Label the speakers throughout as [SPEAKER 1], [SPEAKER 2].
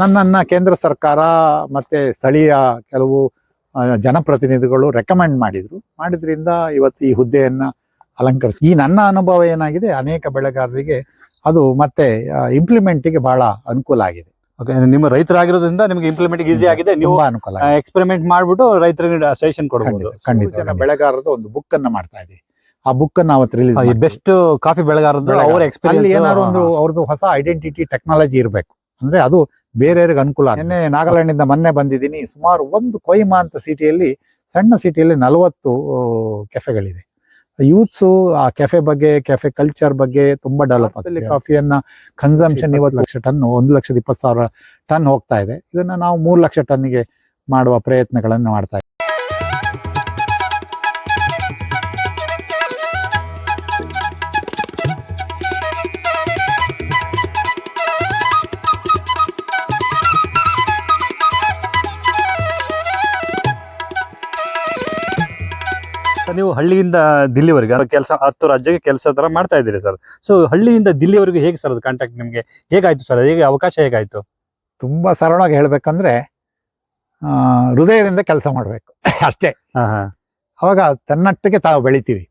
[SPEAKER 1] ನನ್ನನ್ನು ಕೇಂದ್ರ ಸರ್ಕಾರ ಮತ್ತು ಸ್ಥಳೀಯ ಕೆಲವು ಜನಪ್ರತಿನಿಧಿಗಳು ರೆಕಮೆಂಡ್ ಮಾಡಿದರು. ಮಾಡಿದ್ರಿಂದ ಇವತ್ತು ಈ ಹುದ್ದೆಯನ್ನು ಅಲಂಕರಿಸಿ ಈ ನನ್ನ ಅನುಭವ ಏನಾಗಿದೆ ಅನೇಕ ಬೆಳೆಗಾರರಿಗೆ ಅದು ಮತ್ತೆ ಇಂಪ್ಲಿಮೆಂಟಿಗೆ ಬಹಳ ಅನುಕೂಲ ಆಗಿದೆ.
[SPEAKER 2] ಓಕೆ ನಿಮ್ಮ ರೈತರಾಗಿರೋದ್ರಿಂದ ನಿಮಗೆ ಇಂಪ್ಲಿಮೆಂಟ್ ಈಸಿ ಆಗಿದೆ. ನೀವು
[SPEAKER 1] ಅನುಕೂಲ.
[SPEAKER 2] ಎಕ್ಸ್ಪೆರಿಮೆಂಟ್ ಮಾಡ್ಬಿಟ್ಟು ರೈತರಿಗೆ ಸಜೆಷನ್ ಕೊಡಬಹುದು
[SPEAKER 1] ಖಂಡಿತ ಬೆಳೆಗಾರರ ಬೆಳೆಗಾರರದ ಒಂದು ಬುಕ್ ಅನ್ನ ಮಾಡ್ತಾ ಇದೆ. ಆ ಬುಕ್ ಅನ್ನ ಅವತ್ತು ರಿಲೀಸ್
[SPEAKER 2] ಬೆಸ್ಟ್ ಕಾಫಿ ಬೆಳೆಗಾರದ್ದು ಅವ್ರ ಎಕ್ಸ್ಪೀರಿಯನ್ಸ್
[SPEAKER 1] ಏನಾದ್ರು ಒಂದು ಅವ್ರದ್ದು ಹೊಸ ಐಡೆಂಟಿಟಿ ಟೆಕ್ನಾಲಜಿ ಇರಬೇಕು. ಅಂದ್ರೆ ಅದು ಬೇರೆಯವ್ರಿಗೆ ಅನುಕೂಲ ನಿನ್ನೆ ನಾಗಾಲ್ಯಾಂಡಿಂದ ಮೊನ್ನೆ ಬಂದಿದ್ದೀನಿ. ಸುಮಾರು ಒಂದು ಕೊಯ್ಮಾ ಅಂತ ಸಿಟಿಯಲ್ಲಿ ಸಣ್ಣ ಸಿಟಿಯಲ್ಲಿ ನಲವತ್ತು ಕೆಫೆಗಳಿದೆ. ಯೂತ್ಸು ಆ ಕೆಫೆ ಬಗ್ಗೆ ಕೆಫೆ ಕಲ್ಚರ್ ಬಗ್ಗೆ ತುಂಬಾ ಡೆವಲಪ್ ಆಗ್ತದೆ. ಕಾಫಿಯನ್ನ ಕನ್ಸಂಪ್ಷನ್ ಇವತ್ತು ಲಕ್ಷ ಟನ್ ಒಂದು ಲಕ್ಷದ ಇಪ್ಪತ್ತು ಸಾವಿರ ಟನ್ ಹೋಗ್ತಾ ಇದೆ. ಇದನ್ನ ನಾವು ಮೂರು ಲಕ್ಷ ಟನ್ನಿಗೆ ಮಾಡುವ ಪ್ರಯತ್ನಗಳನ್ನು ಮಾಡ್ತಾ
[SPEAKER 2] ನೀವು ಹಳ್ಳಿಯಿಂದ ದಿಲ್ಲಿವರೆಗೆ ಕೆಲಸ ಹತ್ತು ರಾಜ್ಯಕ್ಕೆ ಕೆಲಸ ತರ ಮಾಡ್ತಾ ಇದ್ದೀರಿ ಸರ್ ಸೊ ಹಳ್ಳಿಯಿಂದ ದಿಲ್ಲಿವರೆಗೂ ಹೇಗೆ ಸರ್ ಅದು ಕಾಂಟ್ಯಾಕ್ಟ್ ನಿಮಗೆ? ಹೇಗಾಯ್ತು ಸರ್ ಹೇಗೆ ಅವಕಾಶ ಹೇಗಾಯ್ತು?
[SPEAKER 1] ತುಂಬಾ ಸರಳವಾಗಿ ಹೇಳ್ಬೇಕಂದ್ರೆ ಆ, ಹೃದಯದಿಂದ ಕೆಲಸ ಮಾಡಬೇಕು. ಅಷ್ಟೇ. ಅವಾಗ ತನ್ನಟ್ಟಿಗೆ ತಾವು ಬೆಳಿತೀವಿ.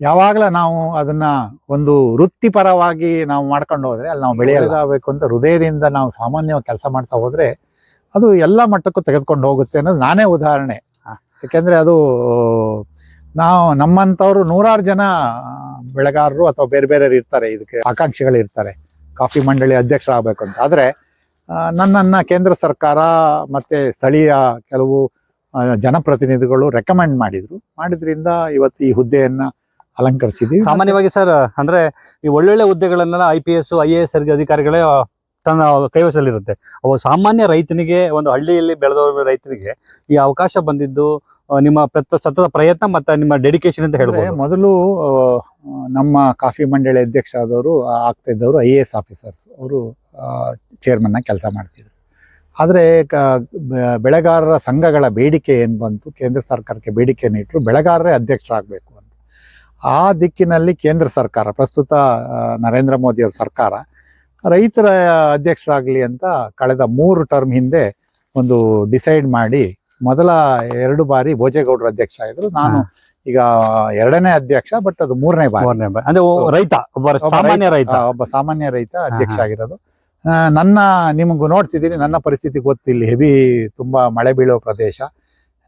[SPEAKER 1] ಯಾವಾಗಲೂ ನಾವು ಅದನ್ನ ಒಂದು ವೃತ್ತಿಪರವಾಗಿ ನಾವು ಮಾಡ್ಕೊಂಡು ಹೋದ್ರೆ ಅಲ್ಲಿ ನಾವು ಬೆಳೆಯಲಾಗಬೇಕು ಅಂತ ಹೃದಯದಿಂದ ನಾವು ಸಾಮಾನ್ಯವಾಗಿ ಕೆಲಸ ಮಾಡ್ತಾ ಹೋದ್ರೆ ಅದು ಎಲ್ಲ ಮಟ್ಟಕ್ಕೂ ತೆಗೆದುಕೊಂಡು ಹೋಗುತ್ತೆ ಅನ್ನೋದು ನಾನೇ ಉದಾಹರಣೆ. ಯಾಕೆಂದ್ರೆ ಅದು ನಾವು ನಮ್ಮಂಥವ್ರು ನೂರಾರು ಜನ ಬೆಳೆಗಾರರು ಅಥವಾ ಬೇರೆ ಬೇರೆ ಇರ್ತಾರೆ, ಇದಕ್ಕೆ ಆಕಾಂಕ್ಷಿಗಳು ಇರ್ತಾರೆ. ಕಾಫಿ ಮಂಡಳಿ ಅಧ್ಯಕ್ಷರಾಗಬೇಕು ಅಂತ. ಆದ್ರೆ ನನ್ನನ್ನ ಕೇಂದ್ರ ಸರ್ಕಾರ ಮತ್ತೆ ಸ್ಥಳೀಯ ಕೆಲವು ಜನಪ್ರತಿನಿಧಿಗಳು ರೆಕಮೆಂಡ್ ಮಾಡಿದ್ರು. ಮಾಡಿದ್ರಿಂದ ಇವತ್ತು ಈ ಹುದ್ದೆಯನ್ನ ಅಲಂಕರಿಸಿದ್ವಿ.
[SPEAKER 2] ಸಾಮಾನ್ಯವಾಗಿ ಸರ್, ಅಂದ್ರೆ ಈ ಒಳ್ಳೊಳ್ಳೆ ಹುದ್ದೆಗಳನ್ನೆಲ್ಲ I P S I A S ಅಧಿಕಾರಿಗಳೇ ತನ್ನ ಕೈವಶದಲ್ಲಿರುತ್ತೆ. ಅವು ಸಾಮಾನ್ಯ ರೈತನಿಗೆ, ಒಂದು ಹಳ್ಳಿಯಲ್ಲಿ ಬೆಳೆದ ರೈತನಿಗೆ ಈ ಅವಕಾಶ ಬಂದಿದ್ದು ನಿಮ್ಮ ಸತತ ಪ್ರಯತ್ನ ಮತ್ತೆ ನಿಮ್ಮ ಡೆಡಿಕೇಶನ್ ಅಂತ ಹೇಳಬಹುದು
[SPEAKER 1] ಮೊದಲು ನಮ್ಮ ಕಾಫಿ ಮಂಡಳಿ ಅಧ್ಯಕ್ಷ ಆದವರು ಆಗ್ತಾ ಇದ್ದವರು ಐ ಎ ಎಸ್ ಆಫೀಸರ್ಸ್ ಅವರು ಚೇರ್ಮನ್ ಕೆಲಸ ಮಾಡ್ತಿದ್ರು. ಆದರೆ ಬೆಳೆಗಾರರ ಸಂಘಗಳ ಬೇಡಿಕೆ ಏನು ಬಂತು? ಕೇಂದ್ರ ಸರ್ಕಾರಕ್ಕೆ ಬೇಡಿಕೆಯನ್ನು ಇಟ್ಟರು ಬೆಳೆಗಾರರೇ ಅಧ್ಯಕ್ಷರಾಗಬೇಕು ಅಂತ. ಆ ದಿಕ್ಕಿನಲ್ಲಿ ಕೇಂದ್ರ ಸರ್ಕಾರ, ಪ್ರಸ್ತುತ ನರೇಂದ್ರ ಮೋದಿ ಅವರ ಸರ್ಕಾರ, ರೈತರ ಅಧ್ಯಕ್ಷರಾಗಲಿ ಅಂತ ಕಳೆದ ಮೂರು ಟರ್ಮ್ ಹಿಂದೆ ಒಂದು ಡಿಸೈಡ್ ಮಾಡಿ ಮೊದಲ ಎರಡು ಬಾರಿ ಭೋಜೇಗೌಡರು ಅಧ್ಯಕ್ಷ ಆಗಿದ್ರು. ನಾನು ಈಗ ಎರಡನೇ ಅಧ್ಯಕ್ಷ ಬಟ್ ಅದು ಮೂರನೇ ಬಾರಿ.
[SPEAKER 2] ಅಂದ್ರೆ ರೈತ ಒಬ್ಬ ಸಾಮಾನ್ಯ ರೈತ.
[SPEAKER 1] ಒಬ್ಬ ಸಾಮಾನ್ಯ ರೈತ ಅಧ್ಯಕ್ಷ ಆಗಿರೋದು. ನನ್ನ ನಿಮಗೂ ನೋಡ್ತಿದ್ದೀನಿ ನನ್ನ ಪರಿಸ್ಥಿತಿ ಗೊತ್ತಿಲ್ಲ. ಹೆವಿ ತುಂಬಾ ಮಳೆ ಬೀಳೋ ಪ್ರದೇಶ.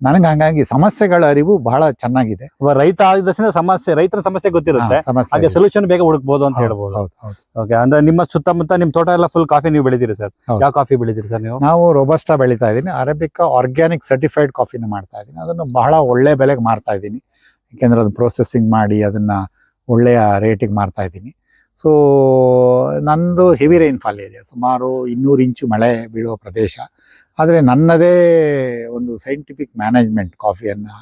[SPEAKER 1] ನನಗೆ ಹಂಗಾಗಿ ಸಮಸ್ಯೆಗಳ ಅರಿವು ಬಹಳ ಚೆನ್ನಾಗಿದೆ.
[SPEAKER 2] ರೈತ ಆಗಿದ ಸಮಸ್ಯೆ ರೈತರ ಸಮಸ್ಯೆ ಗೊತ್ತಿರುತ್ತೆ. ಹಾಗೆ ಸೊಲ್ಯೂಷನ್ ಬೇಗ ಹುಡುಕ್ಬೋದು ಅಂತ ಹೇಳ್ಬೋದು. ಓಕೆ ಅಂದ್ರೆ ನಿಮ್ಮ ಸುತ್ತಮುತ್ತ ನಿಮ್ ತೋಟ ಎಲ್ಲ ಫುಲ್ ಕಾಫಿ ನೀವು ಬೆಳಿತೀರಿ ಸರ್. ಯಾವ ಕಾಫಿ ಬೆಳಿತೀರಿ ಸರ್ ನೀವು?
[SPEAKER 1] ನಾವು ರೋಬಸ್ಟಾ ಬೆಳಿತಾ ಇದೀನಿ ಅರೇಬಿಕಾ ಆರ್ಗ್ಯಾನಿಕ್ ಸರ್ಟಿಫೈಡ್ ಕಾಫಿನ ಮಾಡ್ತಾ ಇದೀನಿ ಅದನ್ನು ಬಹಳ ಒಳ್ಳೆ ಬೆಲೆಗೆ ಮಾರ್ತಾ ಇದ್ದೀನಿ. ಯಾಕೆಂದ್ರೆ ಅದನ್ನ ಪ್ರೊಸೆಸಿಂಗ್ ಮಾಡಿ ಅದನ್ನ ಒಳ್ಳೆಯ ರೇಟಿಗೆ ಮಾರ್ತಾ ಇದ್ದೀನಿ. ಸೊ ನಂದು ಹೆವಿ ರೈನ್ಫಾಲ್ ಏರಿಯಾ ಸುಮಾರು ಇನ್ನೂರು ಇಂಚು ಮಳೆ ಬೀಳುವ ಪ್ರದೇಶ. ಆದರೆ ನನ್ನದೇ ಒಂದು ಸೈಂಟಿಫಿಕ್ ಮ್ಯಾನೇಜ್ಮೆಂಟ್ ಕಾಫಿಯನ್ನು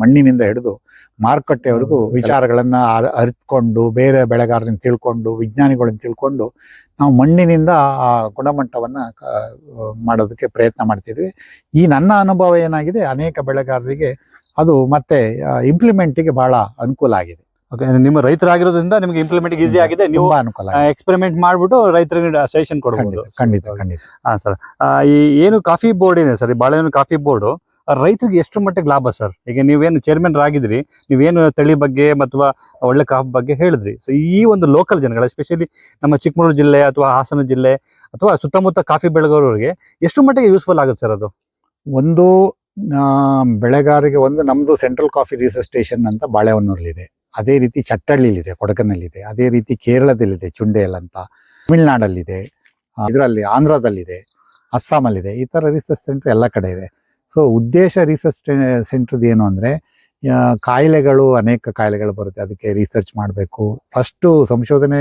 [SPEAKER 1] ಮಣ್ಣಿನಿಂದ ಹಿಡಿದು ಮಾರುಕಟ್ಟೆವರೆಗೂ ವಿಚಾರಗಳನ್ನು ಅರಿತುಕೊಂಡು ಬೇರೆ ಬೆಳೆಗಾರರನ್ನ ತಿಳ್ಕೊಂಡು ವಿಜ್ಞಾನಿಗಳನ್ನ ತಿಳ್ಕೊಂಡು ನಾವು ಮಣ್ಣಿನಿಂದ ಆ ಗುಣಮಟ್ಟವನ್ನು ಮಾಡೋದಕ್ಕೆ ಪ್ರಯತ್ನ ಮಾಡ್ತಿದ್ವಿ. ಈ ನನ್ನ ಅನುಭವ ಏನಾಗಿದೆ ಅನೇಕ ಬೆಳೆಗಾರರಿಗೆ ಅದು ಮತ್ತೆ ಇಂಪ್ಲಿಮೆಂಟಿಗೆ ಬಹಳ ಅನುಕೂಲ ಆಗಿದೆ.
[SPEAKER 2] ಓಕೆ ನಿಮ್ಮ ರೈತರಾಗಿರೋದ್ರಿಂದ ನಿಮಗೆ ಇಂಪ್ಲಿಮೆಂಟ್ ಈಸಿ ಆಗಿದೆ. ನೀವು
[SPEAKER 1] ತುಂಬಾ ಅನುಕೂಲ ಆಗಿದೆ.
[SPEAKER 2] ಎಕ್ಸ್ಪೆರಿಮೆಂಟ್ ಮಾಡ್ಬಿಟ್ಟು ರೈತರಿಗೆ ಸಜೆಷನ್ ಕೊಡಬಹುದು
[SPEAKER 1] ಖಂಡಿತ ಖಂಡಿತ ಖಂಡಿತ.
[SPEAKER 2] ಹಾ ಸರ್ ಈ ಏನು ಕಾಫಿ ಬೋರ್ಡ್ ಇದೆ ಸರ್ ಈ ಬಾಳೆಹಣ್ಣು ಕಾಫಿ ಬೋರ್ಡ್ ರೈತರಿಗೆ ಎಷ್ಟು ಮಟ್ಟಿಗೆ ಲಾಭ ಸರ್ ಈಗ ನೀವೇನು ಚೇರ್ಮನ್ ಆಗಿದ್ರಿ ನೀವೇನು ತಳಿ ಬಗ್ಗೆ ಅಥವಾ ಒಳ್ಳೆ ಕಾಫಿ ಬಗ್ಗೆ ಹೇಳಿದ್ರಿ. ಸೊ ಈ ಒಂದು ಲೋಕಲ್ ಜನಗಳು ಎಸ್ಪೆಷಲಿ ನಮ್ಮ ಚಿಕ್ಕಮಗಳೂರು ಜಿಲ್ಲೆ ಅಥವಾ ಹಾಸನ ಜಿಲ್ಲೆ ಅಥವಾ ಸುತ್ತಮುತ್ತ ಕಾಫಿ ಬೆಳೆಗೋರಿಗೆ ಎಷ್ಟು ಮಟ್ಟಿಗೆ ಯೂಸ್ಫುಲ್ ಆಗುತ್ತೆ ಸರ್ ಅದು?
[SPEAKER 1] ಒಂದು ಆ, ಬೆಳೆಗಾರರಿಗೆ ಒಂದು ನಮ್ದು ಸೆಂಟ್ರಲ್ ಕಾಫಿ ರಿಸರ್ಚ್ ಸ್ಟೇಷನ್ ಅಂತ ಬಾಳೆಹೊನ್ನೂರಲ್ಲಿದೆ. ಅದೇ ರೀತಿ ಚಟ್ಟಳ್ಳಿಲಿದೆ ಕೊಡಗನಲ್ಲಿದೆ. ಅದೇ ರೀತಿ ಕೇರಳದಲ್ಲಿದೆ ಚುಂಡೇಲ್ ಅಂತ ತಮಿಳ್ನಾಡಲ್ಲಿದೆ ಇದರಲ್ಲಿ ಆಂಧ್ರದಲ್ಲಿದೆ ಅಸ್ಸಾಮಲ್ಲಿದೆ ಈ ಥರ ರಿಸರ್ಚ್ ಸೆಂಟ್ರ್ ಎಲ್ಲ ಕಡೆ ಇದೆ. ಸೊ ಉದ್ದೇಶ ರಿಸರ್ಚ್ ಸೆಂಟ್ರದ್ದು ಏನು ಅಂದರೆ ಕಾಯಿಲೆಗಳು ಅನೇಕ ಕಾಯಿಲೆಗಳು ಬರುತ್ತೆ. ಅದಕ್ಕೆ ರಿಸರ್ಚ್ ಮಾಡಬೇಕು. ಫಸ್ಟು ಸಂಶೋಧನೆ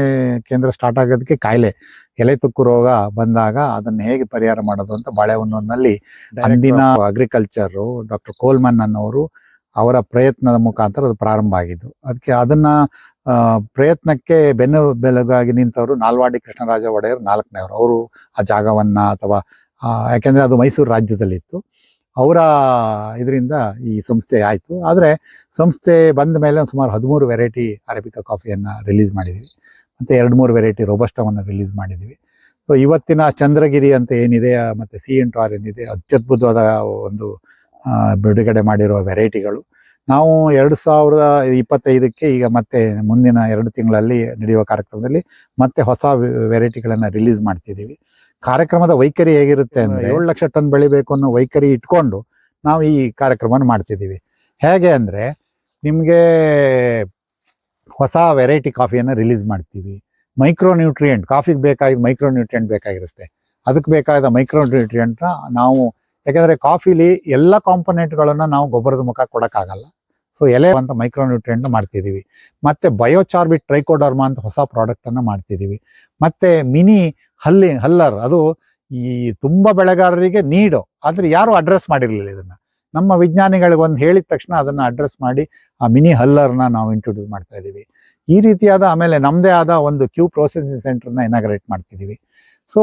[SPEAKER 1] ಕೇಂದ್ರ ಸ್ಟಾರ್ಟ್ ಆಗೋದಕ್ಕೆ ಕಾಯಿಲೆ ಎಲೆ ತುಕ್ಕು ರೋಗ ಬಂದಾಗ ಅದನ್ನು ಹೇಗೆ ಪರಿಹಾರ ಮಾಡೋದು ಅಂತ ಬಾಳೆಹೊನ್ನೂರಿನಲ್ಲಿ ಅಂದಿನ ಅಗ್ರಿಕಲ್ಚರ್ ಡಾಕ್ಟರ್ ಕೋಲ್ಮನ್ ಅನ್ನೋರು ಅವರ ಪ್ರಯತ್ನದ ಮುಖಾಂತರ ಅದು ಪ್ರಾರಂಭ ಆಗಿದ್ದು. ಅದಕ್ಕೆ ಅದನ್ನ ಪ್ರಯತ್ನಕ್ಕೆ ಬೆನ್ನು ಬೆಲಗಾಗಿ ನಿಂತವರು ನಾಲ್ವಾಡಿ ಕೃಷ್ಣರಾಜ ಒಡೆಯರ್ ನಾಲ್ಕನೇವರು. ಅವರು ಆ ಜಾಗವನ್ನ ಅಥವಾ ಯಾಕೆಂದರೆ ಅದು ಮೈಸೂರು ರಾಜ್ಯದಲ್ಲಿತ್ತು. ಅವರ ಇದರಿಂದ ಈ ಸಂಸ್ಥೆ ಆಯಿತು. ಆದರೆ ಸಂಸ್ಥೆ ಬಂದ ಮೇಲೆ ಸುಮಾರು ಹದಿಮೂರು ವೆರೈಟಿ ಅರೇಬಿಕಾ ಕಾಫಿಯನ್ನು ರಿಲೀಸ್ ಮಾಡಿದ್ವಿ. ಮತ್ತು ಎರಡು ಮೂರು ವೆರೈಟಿ ರೋಬಸ್ಟವನ್ನು ರಿಲೀಸ್ ಮಾಡಿದ್ವಿ. ಸೊ, ಇವತ್ತಿನ ಚಂದ್ರಗಿರಿ ಅಂತ ಏನಿದೆ, ಮತ್ತು ಸಿ ಎಂಟು ಆರ್ ಏನಿದೆ, ಅತ್ಯದ್ಭುತವಾದ ಒಂದು ಬಿಡುಗಡೆ ಮಾಡಿರುವ ವೆರೈಟಿಗಳು. ನಾವು ಎರಡು ಸಾವಿರದ ಇಪ್ಪತ್ತೈದಕ್ಕೆ ಈಗ ಮತ್ತೆ ಮುಂದಿನ ಎರಡು ತಿಂಗಳಲ್ಲಿ ನಡೆಯುವ ಕಾರ್ಯಕ್ರಮದಲ್ಲಿ ಮತ್ತೆ ಹೊಸ ವೆರೈಟಿಗಳನ್ನು ರಿಲೀಸ್ ಮಾಡ್ತಿದ್ದೀವಿ. ಕಾರ್ಯಕ್ರಮದ ವೈಖರಿ ಹೇಗಿರುತ್ತೆ ಅಂದ್ರೆ ಏಳು ಲಕ್ಷ ಟನ್ ಬೆಳಿಬೇಕು ಅನ್ನೋ ವೈಖರಿ ಇಟ್ಕೊಂಡು ನಾವು ಈ ಕಾರ್ಯಕ್ರಮವನ್ನು ಮಾಡ್ತಿದ್ದೀವಿ. ಹೇಗೆ ಅಂದ್ರೆ ನಿಮಗೆ ಹೊಸ ವೆರೈಟಿ ಕಾಫಿಯನ್ನು ರಿಲೀಸ್ ಮಾಡ್ತೀವಿ. ಮೈಕ್ರೋ ನ್ಯೂಟ್ರಿಯೆಂಟ್ ಕಾಫಿಗೆ ಬೇಕಾಗಿದ್ದ ಮೈಕ್ರೋ ನ್ಯೂಟ್ರಿಯೆಂಟ್ ಬೇಕಾಗಿರುತ್ತೆ. ಅದಕ್ಕೆ ಬೇಕಾದ ಮೈಕ್ರೋ ನ್ಯೂಟ್ರಿಯೆಂಟ್ನ ನಾವು ಯಾಕಂದರೆ ಕಾಫಿಲಿ ಎಲ್ಲ ಕಾಂಪೊನೆಂಟ್ಗಳನ್ನು ನಾವು ಗೊಬ್ಬರದ ಮುಖ ಕೊಡೋಕ್ಕಾಗಲ್ಲ. ಸೊ ಎಲೆ ಅಂತ ಮೈಕ್ರೋ ನ್ಯೂಟ್ರಿಯೆಂಟ್ ಮಾಡ್ತಿದ್ದೀವಿ ಮತ್ತೆ ಬಯೋಚಾರ್ಬಿಟ್ ಟ್ರೈಕೋಡರ್ಮಾ ಅಂತ ಹೊಸ ಪ್ರಾಡಕ್ಟನ್ನು ಮಾಡ್ತಿದ್ದೀವಿ ಮತ್ತೆ ಮಿನಿ ಹಲ್ಲಿ, ಹಲ್ಲರ್, ಅದು ಈ ತುಂಬ ಬೆಳೆಗಾರರಿಗೆ ನೀಡು, ಆದರೆ ಯಾರು ಅಡ್ರೆಸ್ ಮಾಡಿರಲಿಲ್ಲ ಇದನ್ನ. ನಮ್ಮ ವಿಜ್ಞಾನಿಗಳಿಗೆ ಒಂದು ಹೇಳಿದ ತಕ್ಷಣ ಅದನ್ನು ಅಡ್ರೆಸ್ ಮಾಡಿ ಆ ಮಿನಿ ಹಲ್ಲರ್ನ ನಾವು ಇಂಟ್ರೊಡ್ಯೂಸ್ ಮಾಡ್ತಾ ಇದ್ದೀವಿ ಈ ರೀತಿಯಾದ ಆಮೇಲೆ ನಮ್ಮದೇ ಆದ ಒಂದು ಕ್ಯೂ ಪ್ರೊಸೆಸಿಂಗ್ ಸೆಂಟರ್ನ ಇನಾಗ್ರೇಟ್ ಮಾಡ್ತಿದ್ದೀವಿ ಸೊ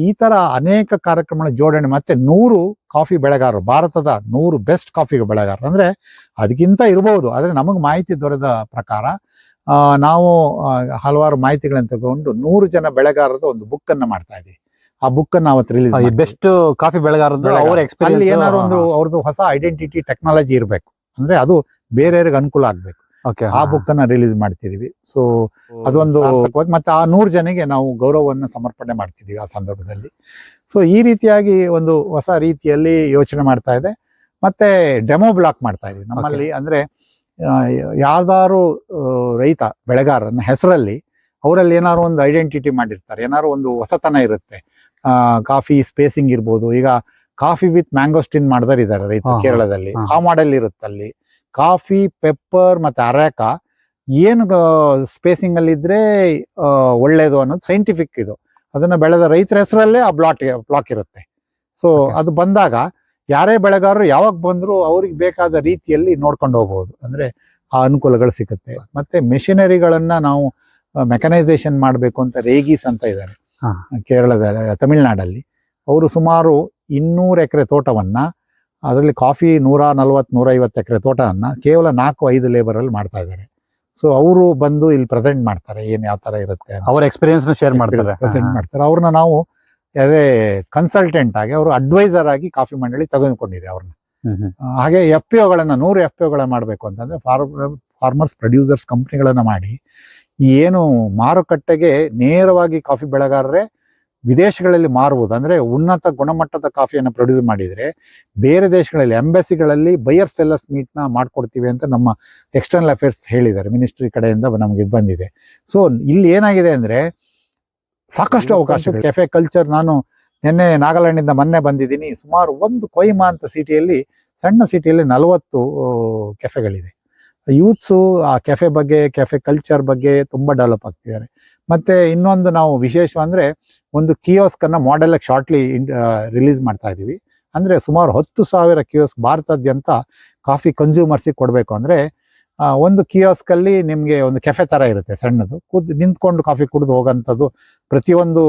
[SPEAKER 1] ಈ ತರ ಅನೇಕ ಕಾರ್ಯಕ್ರಮಗಳ ಜೋಡಣೆ ಮತ್ತೆ ನೂರು ಕಾಫಿ ಬೆಳೆಗಾರರು ಭಾರತದ ನೂರು ಬೆಸ್ಟ್ ಕಾಫಿ ಬೆಳೆಗಾರರು. ಅಂದ್ರೆ ಅದಕ್ಕಿಂತ ಇರಬಹುದು. ಆದರೆ ನಮಗೆ ಮಾಹಿತಿ ದೊರೆದ ಪ್ರಕಾರ ಆ, ನಾವು ಹಲವಾರು ಮಾಹಿತಿಗಳನ್ನು ತಗೊಂಡು ನೂರು ಜನ ಬೆಳೆಗಾರರದ ಒಂದು ಬುಕ್ಕನ್ನು ಮಾಡ್ತಾ ಇದ್ದೀವಿ. ಆ ಬುಕ್ಕನ್ನು ಅವತ್ತು ರಿಲೀಸ್
[SPEAKER 2] ಬೆಸ್ಟ್ ಕಾಫಿ ಬೆಳೆಗಾರದ್ದು ಅವರ ಎಕ್ಸ್ಪೀರಿಯನ್ಸ್
[SPEAKER 1] ಏನಾದ್ರು ಒಂದು ಅವ್ರದ್ದು ಹೊಸ ಐಡೆಂಟಿಟಿ ಟೆಕ್ನಾಲಜಿ ಇರಬೇಕು. ಅಂದ್ರೆ ಅದು ಬೇರೆಯವ್ರಿಗೆ ಅನುಕೂಲ ಆಗ್ಬೇಕು. ಆ ಬುಕ್ ಅನ್ನ ರಿಲೀಸ್ ಮಾಡ್ತಿದೀವಿ. ಸೊ ಅದೊಂದು ಮತ್ತೆ ಆ ನೂರು ಜನಗೆ ನಾವು ಗೌರವವನ್ನು ಸಮರ್ಪಣೆ ಮಾಡ್ತಿದೀವಿ ಆ ಸಂದರ್ಭದಲ್ಲಿ. ಸೊ ಈ ರೀತಿಯಾಗಿ ಒಂದು ಹೊಸ ರೀತಿಯಲ್ಲಿ ಯೋಚನೆ ಮಾಡ್ತಾ ಇದೆ. ಮತ್ತೆ ಡೆಮೋ ಬ್ಲಾಕ್ ಮಾಡ್ತಾ ಇದೀವಿ. ನಮ್ಮಲ್ಲಿ ಅಂದ್ರೆ ಯಾವ್ದಾರು ರೈತ ಬೆಳೆಗಾರನ ಹೆಸರಲ್ಲಿ ಅವರಲ್ಲಿ ಏನಾದ್ರು ಒಂದು ಐಡೆಂಟಿಟಿ ಮಾಡಿರ್ತಾರೆ. ಏನಾದ್ರು ಒಂದು ಹೊಸತನ ಇರುತ್ತೆ. ಆ, ಕಾಫಿ ಸ್ಪೇಸಿಂಗ್ ಇರ್ಬೋದು. ಈಗ ಕಾಫಿ ವಿತ್ ಮ್ಯಾಂಗೋಸ್ಟಿನ್ ಮಾಡಿದಾರೆ ಇದ್ದಾರೆ ರೈತ. ಕೇರಳದಲ್ಲಿ.
[SPEAKER 2] ಹಾ.
[SPEAKER 1] ಆ ಮಾಡೆಲ್ ಇರುತ್ತಲ್ಲಿ. ಕಾಫಿ ಪೆಪ್ಪರ್ ಮತ್ತೆ ಅರೇಕ ಏನು ಸ್ಪೇಸಿಂಗ್ ಅಲ್ಲಿ ಇದ್ರೆ ಆ, ಒಳ್ಳೇದು ಅನ್ನೋದು ಸೈಂಟಿಫಿಕ್ ಇದು. ಅದನ್ನ ಬೆಳೆದ ರೈತರ ಹೆಸರಲ್ಲೇ ಆ ಬ್ಲಾಟ್ ಬ್ಲಾಕ್ ಇರುತ್ತೆ. ಸೊ ಅದು ಬಂದಾಗ ಯಾರೇ ಬೆಳೆಗಾರರು ಯಾವಾಗ ಬಂದ್ರು ಅವ್ರಿಗೆ ಬೇಕಾದ ರೀತಿಯಲ್ಲಿ ನೋಡ್ಕೊಂಡು ಹೋಗ್ಬೋದು. ಅಂದ್ರೆ ಆ ಅನುಕೂಲಗಳು ಸಿಗುತ್ತೆ. ಮತ್ತೆ ಮೆಷಿನರಿಗಳನ್ನ ನಾವು ಮೆಕನೈಸೇಷನ್ ಮಾಡಬೇಕು ಅಂತ ರೇಗೀಸ್ ಅಂತ ಇದ್ದಾರೆ.
[SPEAKER 2] ಹಾ.
[SPEAKER 1] ಕೇರಳದ ತಮಿಳ್ನಾಡಲ್ಲಿ. ಅವರು ಸುಮಾರು ಇನ್ನೂರು ಎಕರೆ ತೋಟವನ್ನ ಅದರಲ್ಲಿ ಕಾಫಿ ನೂರ ನಲ್ವತ್ತು ನೂರ ಐವತ್ತು ಎಕರೆ ತೋಟವನ್ನು ಕೇವಲ ನಾಲ್ಕು ಐದು ಲೇಬರಲ್ಲಿ ಮಾಡ್ತಾ ಇದ್ದಾರೆ. ಸೊ ಅವರು ಬಂದು ಇಲ್ಲಿ ಪ್ರೆಸೆಂಟ್ ಮಾಡ್ತಾರೆ ಏನು ಯಾವ ತರ ಇರುತ್ತೆ
[SPEAKER 2] ಅವ್ರ ಎಕ್ಸ್ಪೀರಿಯನ್ಸ್ ಶೇರ್ ಮಾಡ್ತಾರೆ.
[SPEAKER 1] ಪ್ರೆಸೆಂಟ್ ಮಾಡ್ತಾರೆ. ಅವ್ರನ್ನ ನಾವು ಅದೇ ಕನ್ಸಲ್ಟೆಂಟ್ ಆಗಿ ಅವರು ಅಡ್ವೈಸರ್ ಆಗಿ ಕಾಫಿ ಮಂಡಳಿ ತೆಗೆದುಕೊಂಡಿದೆ ಅವ್ರನ್ನ. ಹಾಗೆ ಎಫ್ ಪಿ ಒಗಳನ್ನು ನೂರು ಎಫ್ ಪಿ ಒಗಳನ್ನ ಮಾಡಬೇಕು ಅಂತಂದ್ರೆ ಫಾರ್ಮರ್ಸ್ ಪ್ರೊಡ್ಯೂಸರ್ಸ್ ಕಂಪ್ನಿಗಳನ್ನು ಮಾಡಿ ಏನು ಮಾರುಕಟ್ಟೆಗೆ ನೇರವಾಗಿ ಕಾಫಿ ಬೆಳೆಗಾರರೇ ವಿದೇಶಗಳಲ್ಲಿ ಮಾರುವುದು ಅಂದ್ರೆ ಉನ್ನತ ಗುಣಮಟ್ಟದ ಕಾಫಿಯನ್ನು ಪ್ರೊಡ್ಯೂಸ್ ಮಾಡಿದ್ರೆ ಬೇರೆ ದೇಶಗಳಲ್ಲಿ ಎಂಬೆಸಿಗಳಲ್ಲಿ ಬೈಯರ್ ಸೆಲ್ಲರ್ಸ್ ಮೀಟ್ನ ಮಾಡ್ಕೊಡ್ತೀವಿ ಅಂತ ನಮ್ಮ ಎಕ್ಸ್ಟರ್ನಲ್ ಅಫೇರ್ಸ್ ಹೇಳಿದ್ದಾರೆ ಮಿನಿಸ್ಟ್ರಿ ಕಡೆಯಿಂದ ನಮಗೆ ಇದು ಬಂದಿದೆ. ಸೊ ಇಲ್ಲಿ ಏನಾಗಿದೆ ಅಂದ್ರೆ ಸಾಕಷ್ಟು ಅವಕಾಶಗಳು. ಕೆಫೆ ಕಲ್ಚರ್ ನಾನು ನಿನ್ನೆ ನಾಗಾಲ್ಯಾಂಡಿಂದ ಮೊನ್ನೆ ಬಂದಿದ್ದೀನಿ. ಸುಮಾರು ಒಂದು ಕೊಯ್ಮಾ ಅಂತ ಸಿಟಿಯಲ್ಲಿ ಸಣ್ಣ ಸಿಟಿಯಲ್ಲಿ ನಲವತ್ತು ಕೆಫೆಗಳಿದೆ ಯೂತ್ಸು ಆ ಕೆಫೆ ಬಗ್ಗೆ ಕೆಫೆ ಕಲ್ಚರ್ ಬಗ್ಗೆ ತುಂಬಾ ಡೆವಲಪ್ ಆಗ್ತಿದ್ದಾರೆ. ಮತ್ತೆ ಇನ್ನೊಂದು ನಾವು ವಿಶೇಷ ಅಂದರೆ ಒಂದು ಕಿಯೋಸ್ಕನ್ನು ಮಾಡೆಲ್ ಶಾರ್ಟ್ಲಿ ರಿಲೀಸ್ ಮಾಡ್ತಾ ಇದೀವಿ. ಅಂದ್ರೆ ಸುಮಾರು ಹತ್ತು ಸಾವಿರ ಕಿಯೋಸ್ಕ್ ಭಾರತಾದ್ಯಂತ ಕಾಫಿ ಕನ್ಸ್ಯೂಮರ್ಸಿಗೆ ಕೊಡಬೇಕು ಅಂದ್ರೆ ಒಂದು ಕಿಯೋಸ್ಕಲ್ಲಿ ನಿಮಗೆ ಒಂದು ಕೆಫೆ ತರ ಇರುತ್ತೆ ಸಣ್ಣದು. ಕೂತ್, ನಿಂತ್ಕೊಂಡು ಕಾಫಿ ಕುಡಿದು ಹೋಗೋಂಥದ್ದು ಪ್ರತಿಯೊಂದು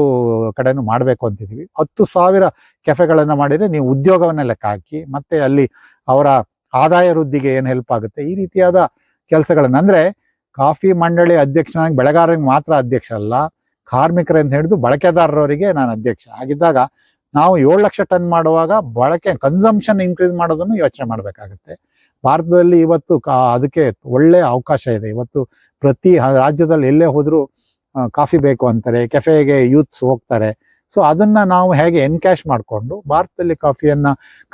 [SPEAKER 1] ಕಡೆನೂ ಮಾಡಬೇಕು ಅಂತಿದ್ದೀವಿ ಹತ್ತು ಸಾವಿರ ಕೆಫೆಗಳನ್ನು ಮಾಡಿದ್ರೆ ನೀವು ಉದ್ಯೋಗವನ್ನ ಲೆಕ್ಕ ಹಾಕಿ, ಮತ್ತೆ ಅಲ್ಲಿ ಅವರ ಆದಾಯ ವೃದ್ಧಿಗೆ ಏನು ಹೆಲ್ಪ್ ಆಗುತ್ತೆ? ಈ ರೀತಿಯಾದ ಕೆಲಸಗಳನ್ನ, ಅಂದರೆ ಕಾಫಿ ಮಂಡಳಿ ಅಧ್ಯಕ್ಷನಾಗಿ ಬೆಳೆಗಾರರಿಗೆ ಮಾತ್ರ ಅಧ್ಯಕ್ಷ ಅಲ್ಲ ಕಾರ್ಮಿಕರಿಂದ ಹಿಡಿದು ಬಳಕೆದಾರರವರಿಗೆ ನಾನು ಅಧ್ಯಕ್ಷ ಆಗಿದ್ದಾಗ, ನಾವು ಏಳು ಲಕ್ಷ ಟನ್ ಮಾಡುವಾಗ ಬಳಕೆ ಕನ್ಸಂಪ್ಷನ್ ಇನ್ಕ್ರೀಸ್ ಮಾಡೋದನ್ನು ಯೋಚನೆ ಮಾಡಬೇಕಾಗುತ್ತೆ. ಭಾರತದಲ್ಲಿ ಇವತ್ತು ಕಾ, ಅದಕ್ಕೆ ಒಳ್ಳೆ ಅವಕಾಶ ಇದೆ. ಇವತ್ತು ಪ್ರತಿ ರಾಜ್ಯದಲ್ಲಿ ಎಲ್ಲೇ ಹೋದರೂ ಕಾಫಿ ಬೇಕು ಅಂತಾರೆ ಕೆಫೆಗೆ ಯೂತ್ಸ್ ಹೋಗ್ತಾರೆ. ಸೊ ಅದನ್ನ ನಾವು ಹೇಗೆ ಎನ್ಕ್ಯಾಶ್ ಮಾಡಿಕೊಂಡು ಭಾರತದಲ್ಲಿ ಕಾಫಿಯನ್ನ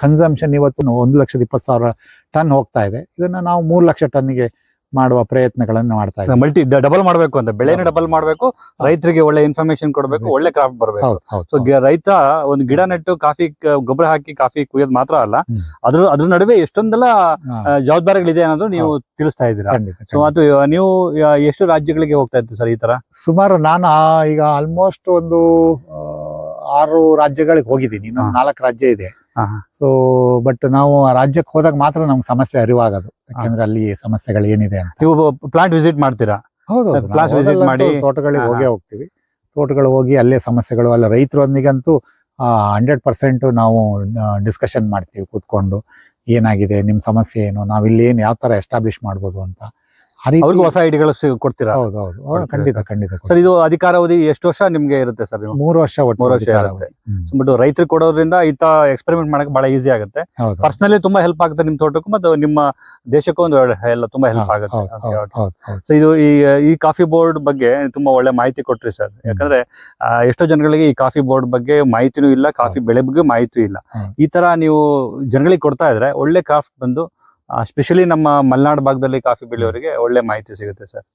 [SPEAKER 1] ಕನ್ಸಂಪ್ಷನ್ ಇವತ್ತು ಒಂದು ಲಕ್ಷದ ಇಪ್ಪತ್ತು ಸಾವಿರ ಟನ್ ಹೋಗ್ತಾ ಇದೆ. ಇದನ್ನ ನಾವು ಮೂರು ಲಕ್ಷ ಟನ್ನಿಗೆ ಮಾಡುವ ಪ್ರಯತ್ನಗಳನ್ನು ಮಾಡ್ತಾ ಇದ್ದೀವಿ.
[SPEAKER 2] ಮಲ್ಟಿ ಡಬಲ್ ಮಾಡಬೇಕು ಅಂತ. ಬೆಳೆನ ಡಬಲ್ ಮಾಡಬೇಕು ರೈತರಿಗೆ ಒಳ್ಳೆ ಇನ್ಫಾರ್ಮೇಶನ್ ಕೊಡಬೇಕು ಒಳ್ಳೆ ಕ್ರಾಫ್ಟ್ ಬರಬೇಕು. ರೈತ ಒಂದು ಗಿಡ ನೆಟ್ಟು ಕಾಫಿ ಗೊಬ್ಬರ ಹಾಕಿ ಕಾಫಿ ಕುಯ್ಯೋದು ಮಾತ್ರ ಅಲ್ಲ. ಅದ್ರ ಅದ್ರ ನಡುವೆ ಎಷ್ಟೊಂದೆಲ್ಲ ಜವಾಬ್ದಾರಿಗಳಿದೆ ಅನ್ನೋದು ನೀವು ತಿಳಿಸ್ತಾ ಇದ್ದೀರಾ. ಸೊ ಅದು ನೀವು ಎಷ್ಟು ರಾಜ್ಯಗಳಿಗೆ ಹೋಗ್ತಾ ಇತ್ತು ಸರ್ ಈ ತರ?
[SPEAKER 1] ಸುಮಾರು ನಾನು ಈಗ ಆಲ್ಮೋಸ್ಟ್ ಒಂದು ಆರು ರಾಜ್ಯಗಳಿಗೆ ಹೋಗಿದ್ದೀನಿ. ಇನ್ನೊಂದು. ನಾಲ್ಕು ರಾಜ್ಯ ಇದೆ. ಸೊ ಬಟ್ ನಾವು ಆ ರಾಜ್ಯಕ್ಕೆ ಹೋದಾಗ ಮಾತ್ರ ನಮ್ಗೆ ಸಮಸ್ಯೆ ಅರಿವಾಗದು. ಯಾಕಂದ್ರೆ ಅಲ್ಲಿ ಸಮಸ್ಯೆಗಳು ಏನಿದೆ ಅಂತ.
[SPEAKER 2] ನೀವು ಪ್ಲಾಂಟ್ ವಿಸಿಟ್ ಮಾಡ್ತೀರಾ?
[SPEAKER 1] ಹೌದು
[SPEAKER 2] ಕ್ಲಾಸ್ ವಿಸಿಟ್ ಮಾಡಿ-
[SPEAKER 1] ತೋಟಗಳಿಗೆ ಹೋಗೇ ಹೋಗ್ತೀವಿ. ತೋಟಗಳು ಹೋಗಿ ಅಲ್ಲೇ ಸಮಸ್ಯೆಗಳು ಅಲ್ಲ ರೈತರೊಂದಿಗಂತೂ ಹಂಡ್ರೆಡ್ ಪರ್ಸೆಂಟ್ ನಾವು ಡಿಸ್ಕಷನ್ ಮಾಡ್ತೀವಿ ಕೂತ್ಕೊಂಡು ಏನಾಗಿದೆ ನಿಮ್ಮ ಸಮಸ್ಯೆ ಏನು ನಾವಿಲ್ಲಿ ಏನು ಯಾವ ಥರ ಎಸ್ಟಾಬ್ಲಿಷ್ ಮಾಡ್ಬೋದು ಅಂತ.
[SPEAKER 2] ಅವ್ರಿಗೂ ಹೊಸ ಐಡಿಗಳು ಕೊಡ್ತೀರಾ?
[SPEAKER 1] ಹೌದು ಹೌದು. ಖಂಡಿತ? ಖಂಡಿತ
[SPEAKER 2] ಸರ್ ಇದು ಅಧಿಕಾರಾವಧಿ ಎಷ್ಟು ವರ್ಷ ನಿಮ್ಗೆ ಇರುತ್ತೆ ಸರ್
[SPEAKER 1] ಮೂರು ವರ್ಷ
[SPEAKER 2] ಮೂರು ವರ್ಷ
[SPEAKER 1] ಇರುತ್ತೆ.
[SPEAKER 2] ಬಟ್ ರೈತರಿಗೆ ಕೊಡೋದ್ರಿಂದ ಈತ ಎಕ್ಸ್ಪೆರಿಮೆಂಟ್ ಮಾಡಕ್ ಬಹಳ ಈಸಿ ಆಗುತ್ತೆ. ಪರ್ಸನಲಿ ತುಂಬಾ ಹೆಲ್ಪ್ ಆಗುತ್ತೆ ನಿಮ್ ತೋಟಕ್ಕೂ ಮತ್ತು ನಿಮ್ಮ ದೇಶಕ್ಕೂ ಒಂದು ಎಲ್ಲ ತುಂಬಾ ಹೆಲ್ಪ್ ಆಗುತ್ತೆ. ಇದು ಈ ಈ ಕಾಫಿ ಬೋರ್ಡ್ ಬಗ್ಗೆ ತುಂಬಾ ಒಳ್ಳೆ ಮಾಹಿತಿ ಕೊಟ್ರಿ ಸರ್. ಯಾಕಂದ್ರೆ ಎಷ್ಟೋ ಜನಗಳಿಗೆ ಈ ಕಾಫಿ ಬೋರ್ಡ್ ಬಗ್ಗೆ ಮಾಹಿತಿನೂ ಇಲ್ಲ ಕಾಫಿ ಬೆಳೆ ಬಗ್ಗೆ ಮಾಹಿತಿ ಇಲ್ಲ. ಈ ತರ ನೀವು ಜನಗಳಿಗೆ ಕೊಡ್ತಾ ಇದ್ರೆ ಒಳ್ಳೆ ಕಾಫಿ ಬಂದು ಸ್ಪೆಷಲಿ ನಮ್ಮ ಮಲೆನಾಡು ಭಾಗದಲ್ಲಿ ಕಾಫಿ ಬೆಳೆಯೋರಿಗೆ ಒಳ್ಳೆ ಮಾಹಿತಿ ಸಿಗುತ್ತೆ ಸರ್.